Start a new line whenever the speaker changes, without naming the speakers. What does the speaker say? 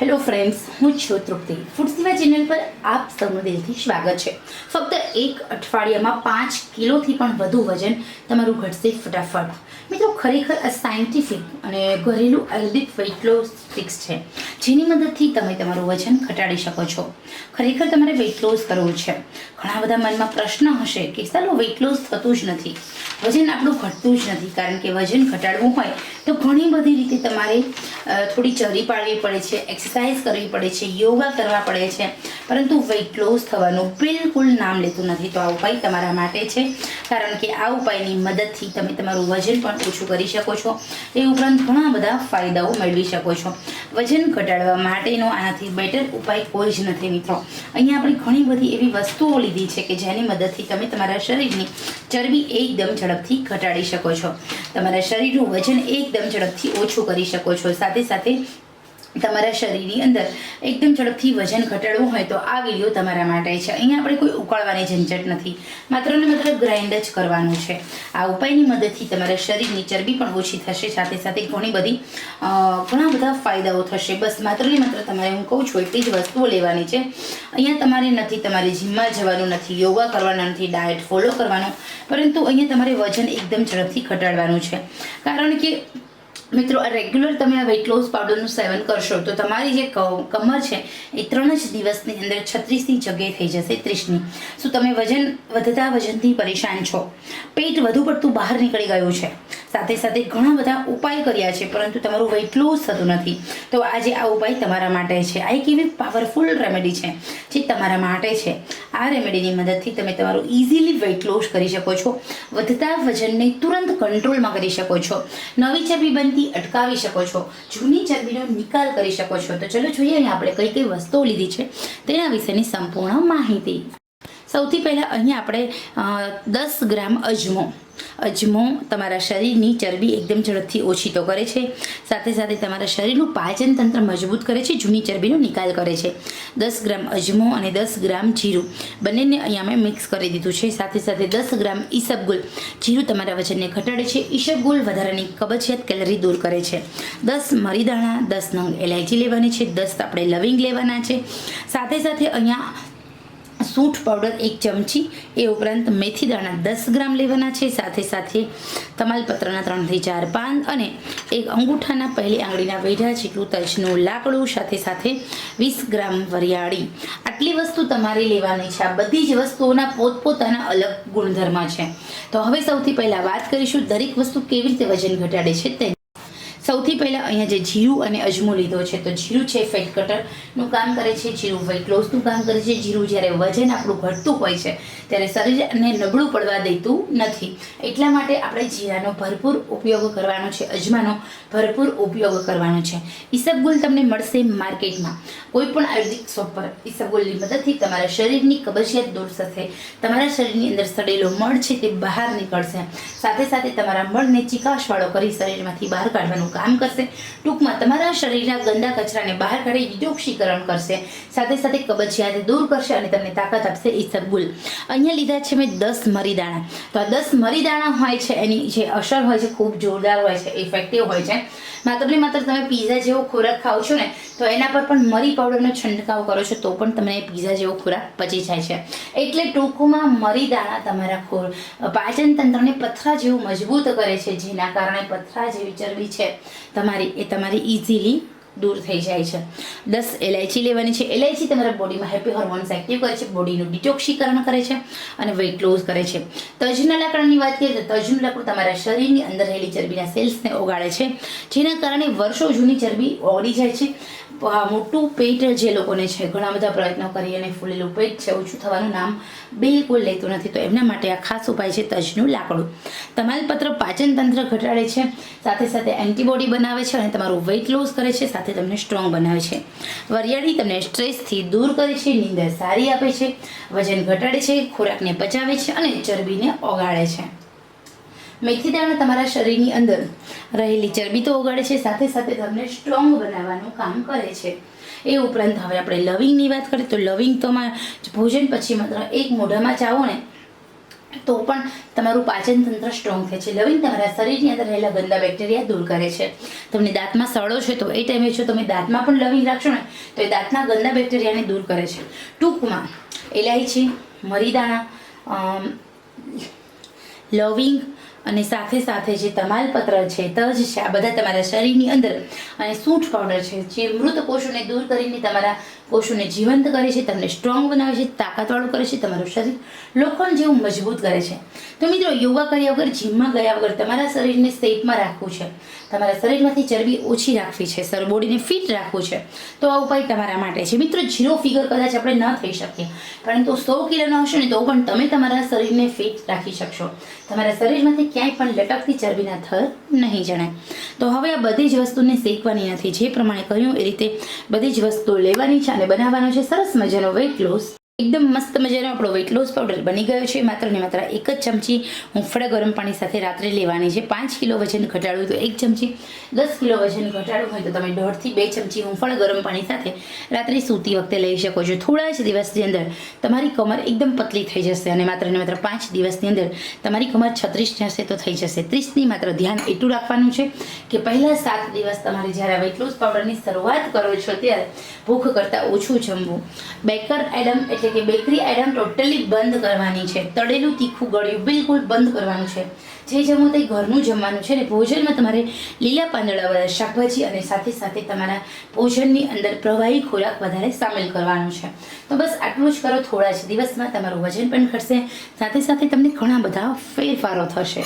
Hello friends હું છું તૃપ્તિ. Food સેવા ચેનલ પર આપ સૌનું દિલથી સ્વાગત છે. ફક્ત એક અઠવાડિયામાં પાંચ કિલોથી પણ વધુ વજન તમારું ઘટશે ફટાફટ. મિત્રો, ખરેખર આ સાયન્ટિફિક અને ઘરેલું આયુર્વેદિક વેઇટ લોસ ટ્રિક્સ છે. જેની મદદથી તમે તમારું વજન ઘટાડી શકો છો. ખરેખર તમારે વેઇટ લોસ કરવું છે. ઘણા બધા મનમાં પ્રશ્ન હશે કે ચાલો વેઇટ લોસ થતું જ નથી. વજન આપણું ઘટતું જ નથી. કારણ કે વજન ઘટાડવું હોય તો ઘણી બધી રીતે તમારે થોડી ચરી પાડવી પડે છે એક્સરસાઇઝ કરવી પડે છે, યોગા કરવા પડે છે. પરંતુ વેઇટ લોસ થવાનું બિલકુલ નામ લેતું નથી. તો આ ઉપાય તમારા માટે છે. કારણ કે આ ઉપાયની મદદથી તમે તમારું વજન પણ ઓછું કરી શકો છો. એ ઉપરાંત ઘણા બધા ફાયદાઓ મેળવી શકો છો. વજન ઘટાડવા માટેનો આનાથી બેટર ઉપાય કોઈ જ નથી મિત્રો. અહીંયા આપણે ઘણી બધી એવી વસ્તુઓ લીધી છે કે જેની મદદથી તમે તમારા શરીરની ચરબી એકદમ ઝડપથી ઘટાડી શકો છો. તમારા શરીરનું વજન એકદમ ઝડપથી ઓછું કરી શકો છો. સાથે સાથે તમારા શરીરની અંદર એકદમ ઝડપથી વજન ઘટાડવું હોય તો આ વીડિયો તમારા માટે છે. અહીંયા આપણે કોઈ ઉકાળવાની ઝંઝટ નથી. માત્ર ને માત્ર ગ્રાઇન્ડ જ કરવાનું છે. આ ઉપાયની મદદથી તમારા શરીરની ચરબી પણ ઓછી થશે, સાથે સાથે ઘણી બધી ઘણા બધા ફાયદાઓ થશે. બસ માત્ર ને માત્ર તમારે હું કહું છું, એટલી જ વસ્તુઓ લેવાની છે. અહીંયા તમારે નથી, તમારે જીમમાં જવાનું નથી, યોગા કરવાના નથી ડાયટ ફોલો કરવાનો, પરંતુ અહીંયા તમારે વજન એકદમ ઝડપથી ઘટાડવાનું છે. કારણ કે મિત્રો, આ રેગ્યુલર તમે આ વેઇટ લોસ પાવડરનું સેવન કરશો તો તમારી જે કમર છે, એ ત્રણ જ દિવસની અંદર છત્રીસની જગ્યાએ થઈ જશે, ત્રીસની. શું તમે વજન, વધતા વજનથી પરેશાન છો. પેટ વધુ પડતું બહાર નીકળી ગયું છે. સાથે સાથે ઘણા બધા ઉપાય કર્યા છે, પરંતુ તમારું વેઇટ લોસ થતું નથી. તો આજે આ ઉપાય તમારા માટે છે. આ એક એવી પાવરફુલ રેમેડી છે, જે તમારા માટે છે. આ રેમેડીની મદદથી તમે તમારું ઇઝીલી વેઇટ લોસ કરી શકો છો. વધતા વજનને તુરંત કંટ્રોલમાં કરી શકો છો. નવી ચરબી બનતી અટકાવી શકો છો. જૂની ચરબીનો નિકાલ કરી શકો છો. તો ચલો જોઈએ આપણે કઈ કઈ વસ્તુઓ લીધી છે. તેના વિશેની સંપૂર્ણ માહિતી. સૌથી પહેલાં અહીંયા આપણે દસ ગ્રામ અજમો. અજમો તમારા શરીરની ચરબી એકદમ ઝડપથી ઓછી તો કરે છે. સાથે સાથે તમારા શરીરનું પાચન તંત્ર મજબૂત કરે છે, જૂની ચરબીનો નિકાલ કરે છે. દસ ગ્રામ અજમો અને દસ ગ્રામ જીરું. બંનેને અહીંયા મેં મિક્સ કરી દીધું છે. સાથે સાથે દસ ગ્રામ ઈસબગુલ જીરું તમારા વજનને ઘટાડે છે. ઈસબગુલ વધારાની કબજિયાત કેલરી દૂર કરે છે. દસ મરીદાણા, દસ નંગ એલાયચી લેવાની છે. દસ આપણે લવિંગ લેવાના છે. સાથે સાથે અહીંયા સૂંઠ પાવડર એક ચમચી, એ ઉપરાંત મેથી દાણા દસ ગ્રામ લેવાના છે. સાથે સાથે તમાલપત્રના ત્રણથી ચાર પાન અને એક અંગૂઠાના પહેલી આંગળીના વેઢા જેટલું તજનું લાકડું, સાથે સાથે વીસ ગ્રામ વરિયાળી. આટલી વસ્તુ તમારે લેવાની છે. આ બધી જ વસ્તુઓના પોતપોતાના અલગ ગુણધર્મ છે. તો હવે સૌથી પહેલાં વાત કરીશું દરેક વસ્તુ કેવી રીતે વજન ઘટાડે છે તે સૌથી પહેલાં અહીંયા જે જીરું અને અજમો લીધો છે, તો જીરું છે ફેટ કટરનું કામ કરે છે જીરું વેટ લોસનું કામ કરે છે. જીરું જ્યારે વજન આપણું ઘટતું હોય છે, ત્યારે શરીરને નબળું પડવા દેતું નથી. એટલા માટે આપણે જીરાનો ભરપૂર ઉપયોગ કરવાનો છે, અજમાનો ભરપૂર ઉપયોગ કરવાનો છે. ઈસબગુલ તમને મળશે માર્કેટમાં. કોઈ પણ આયુર્વેદિક શોપ પર ઈસબગુલની મદદથી તમારા શરીરની કબજિયાત દૂર થશે. તમારા શરીરની અંદર સડેલો મળ છે તે બહાર નીકળશે. સાથે સાથે તમારા મળને ચિકાશવાળો કરી શરીરમાંથી બહાર કાઢવાનું કામ કરશે. ટૂંકમાં તમારા શરીરના ગંદા કચરાને બહાર કાઢી ડિટોક્સીકરણ કરશે. સાથે સાથે કબજિયાત દૂર કરશે અને તમને તાકાત આપશે ઈસબગુલ અહીંયા લીધા છે મેં દસ મરીદાણા. તો આ દસ મરીદાણા હોય છે, એની જે અસર હોય છે, ખૂબ જોરદાર હોય છે ઇફેક્ટિવ હોય છે. માત્ર ને માત્ર તમે પીઝા જેવો ખોરાક ખાઓ છો ને, તો એના પર પણ મરી પાવડરનો છંટકાવ કરો છો, તો પણ તમને પીઝા જેવો ખોરાક પચી જાય છે. એટલે ટૂંકમાં મરીદાણા તમારા ખોર પાચન તંત્રને પથરા જેવું મજબૂત કરે છે, જેના કારણે પથરા જેવી ચરબી છે. તમારી, એ તમારી ઇઝીલી દૂર થઈ જાય છે. દસ એલાયચી લેવાની છે. એલાયચી તમારા બોડીમાં હેપી હોર્મોન્સ એક્ટિવ કરે છે, બોડીનું ડિટોક્સીકરણ કરે છે અને વેઇટ લોસ કરે છે. તજના લાકડાની વાત કરીએ તો તજનું લાકડું તમારા શરીરની અંદર રહેલી ચરબીના સેલ્સને ઓગાળે છે, જેના કારણે વર્ષો જૂની ચરબી ઓગળી જાય છે મોટું પેટ જે લોકોને છે, ઘણા બધા પ્રયત્નો કરી અને ફૂલેલું પેટ છે, ઓછું થવાનું નામ બિલકુલ લેતું નથી. તો એમના માટે આ ખાસ ઉપાય છે તજનું લાકડું. તમાલપત્ર પાચન તંત્ર ઘટાડે છે, સાથે સાથે એન્ટીબોડી બનાવે છે અને તમારું વેઇટ લોસ કરે છે, સાથે તમને સ્ટ્રોંગ બનાવે છે. વરિયાળી તમને સ્ટ્રેસથી દૂર કરે છે, નીંદર સારી આપે છે, વજન ઘટાડે છે, ખોરાકને પચાવે છે અને ચરબીને ઓગાળે છે. મેથી દાણા તમારા શરીરની અંદર રહેલી ચરબી તો ઓગાળે છે, સાથે સાથે તમને સ્ટ્રોંગ બનાવવાનું કામ કરે છે. એ ઉપરાંત હવે આપણે લવિંગની વાત કરીએ તો લવિંગ તો ભોજન પછી માત્ર એક મોઢામાં ચાવો ને, તો પણ તમારું પાચન તંત્ર સ્ટ્રોંગ થાય છે. લવિંગ તમારા શરીરની અંદર રહેલા ગંદા બેક્ટેરિયા દૂર કરે છે. તમને દાંતમાં સડો છે તો એ ટાઈમે જો તમે દાંતમાં પણ લવિંગ રાખશો ને, તો એ દાંતના ગંદા બેક્ટેરિયાને દૂર કરે છે. ટૂંકમાં ઇલાયચી મરીદાણા લવિંગ અને સાથે સાથે જે તમાલપત્ર છે, તજ છે, આ બધા તમારા શરીરની અંદર અને સૂંઠ પાવડર છે, જે મૃત કોષોને દૂર કરીને તમારા કોષોને જીવંત કરે છે, તમને સ્ટ્રોંગ બનાવે છે, તાકાતવાળું કરે છે, તમારું શરીર લોખંડ જેવું મજબૂત કરે છે. તો મિત્રો, યોગા કર્યા વગર, જીમમાં ગયા વગર તમારા શરીરને શેપમાં રાખવું છે. તમારા શરીરમાંથી ચરબી ઓછી રાખવી છે, સર બોડીને ફિટ રાખવું છે. તો આ ઉપાય તમારા માટે છે. મિત્રો ઝીરો ફિગર કદાચ આપણે ન થઈ શકીએ, પરંતુ સો કિલોનો હશે ને તો પણ તમે તમારા શરીરને ફિટ રાખી શકશો. તમારા શરીરમાંથી ક્યાંય પણ લટકતી ચરબીના થર નહીં જણાય. તો હવે આ બધી જ વસ્તુને શેકવાની નથી. જે પ્રમાણે કહ્યું એ રીતે બધી જ વસ્તુ લેવાની છે અને બનાવવાનો છે. સરસ મજાનો વેટ લોસ એકદમ મસ્ત મજાનો આપણો વેટ લોસ પાવડર બની ગયો છે. માત્ર ને માત્ર એક જ ચમચી હુંફળા ગરમ પાણી સાથે રાત્રે લેવાની છે. પાંચ કિલો વજન ઘટાડવું તો એક ચમચી, દસ કિલો વજન ઘટાડવું હોય તો તમે દોઢથી બે ચમચી હુંફળ ગરમ પાણી સાથે રાત્રે સૂતી વખતે લઈ શકો છો. થોડા જ દિવસની અંદર તમારી કમર એકદમ પતલી થઈ જશે અને માત્ર ને માત્ર પાંચ દિવસની અંદર તમારી કમર છત્રીસ જશે તો થઈ જશે. ત્રીસની માત્ર ધ્યાન એટલું રાખવાનું છે કે પહેલાં સાત દિવસ તમારે જ્યારે વેટ લોસ પાવડરની શરૂઆત કરો છો ત્યારે ભૂખ કરતાં ઓછું જમવું. બેકર એડમ એટલે કે બેકરી આઇટમ ટોટલી બંધ કરવાની છે. તળેલું તીખું ગળ્યું, બિલકુલ બંધ કરવાનું છે. જે જમો તે ઘરનું જમવાનું છે ને ભોજનમાં તમારે લીલા પાંદડાવાળા શાકભાજી અને સાથે સાથે તમારા ભોજનની અંદર પ્રવાહી ખોરાક વધારે સામેલ કરવાનો છે. તો બસ આટલું જ કરો, થોડા જ દિવસમાં તમારું વજન પણ ઘટશે. સાથે સાથે તમને ઘણા બધા ફેરફારો થશે.